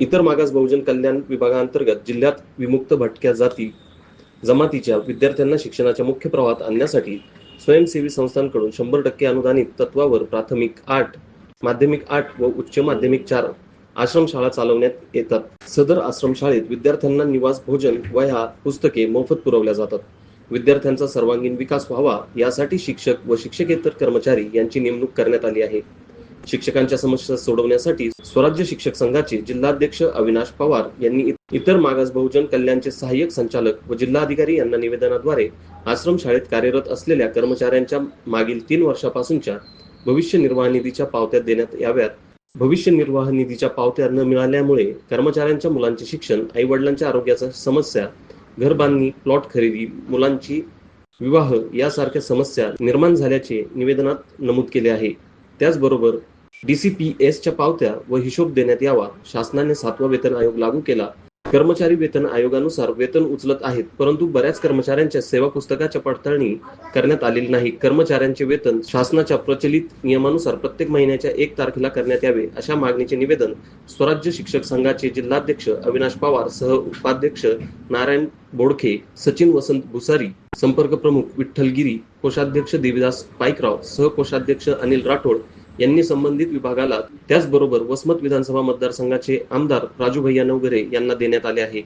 इतर मागास बहुजन कल्याण विभागांतर्गत जिल्ह्यात विमुक्त भटक्या जाती जमातीच्या विद्यार्थ्यांना शिक्षणाच्या मुख्य प्रवाहात आणण्यासाठी स्वयंसेवी संस्थांकडून शंभर टक्के अनुदानित तत्वावर प्राथमिक आठ माध्यमिक आठ व उच्च माध्यमिक चार आश्रमशाळा चालवण्यात येतात. सदर आश्रमशाळेत विद्यार्थ्यांना निवास भोजन वह्या पुस्तके मोफत पुरवल्या जातात. विद्यार्थ्यांचा सर्वांगीण विकास व्हावा यासाठी शिक्षक व शिक्षकेतर कर्मचारी यांची नेमणूक करण्यात आली आहे. शिक्षकांच्या समस्या सोडवण्यासाठी स्वराज्य शिक्षक संघाचे जिल्हाध्यक्ष अविनाश पवार यांनी इतर मागास बहुजन कल्याणचे सहाय्यक संचालक व जिल्हाधिकारी यांना निवेदनाद्वारे आश्रमशाळेत कार्यरत असलेल्या कर्मचाऱ्यांच्या मागील तीन वर्षापासूनच्या भविष्य निर्वाह निधीच्या पावत्या देण्यात याव्यात. भविष्य निर्वाह निधीच्या पावत्या न मिळाल्यामुळे कर्मचाऱ्यांच्या मुलांचे शिक्षण आई वडिलांच्या आरोग्याच्या समस्या घरबांधणी प्लॉट खरेदी मुलांची विवाह यासारख्या समस्या निर्माण झाल्याचे निवेदनात नमूद केले आहे. त्याचबरोबर डीसीपीएसच्या पावत्या व हिशोब देण्यात यावा. शासनाने सातवा वेतन आयोग लागू केला. कर्मचारी वेतन आयोगानुसार वेतन उचलत आहेत परंतु बऱ्याच कर्मचाऱ्यांच्या सेवा पुस्तकाच्या पडताळणी करण्यात आलेली नाही. कर्मचाऱ्यांचे वेतन शासनाच्या प्रचलित नियमानुसार प्रत्येक महिन्याच्या एक तारखेला करण्यात यावे अशा मागणीचे निवेदन स्वराज्य शिक्षक संघाचे जिल्हाध्यक्ष अविनाश पवार सह उपाध्यक्ष नारायण बोडखे सचिन वसंत भुसारी संपर्क प्रमुख विठ्ठलगिरी कोषाध्यक्ष देवीदास पाईकराव सहकोषाध्यक्ष अनिल राठोड यांनी संबंधित विभागाला त्याचबरोबर वसमत विधानसभा मतदारसंघाचे आमदार राजू भैया नवगरे यांना देण्यात आले आहे.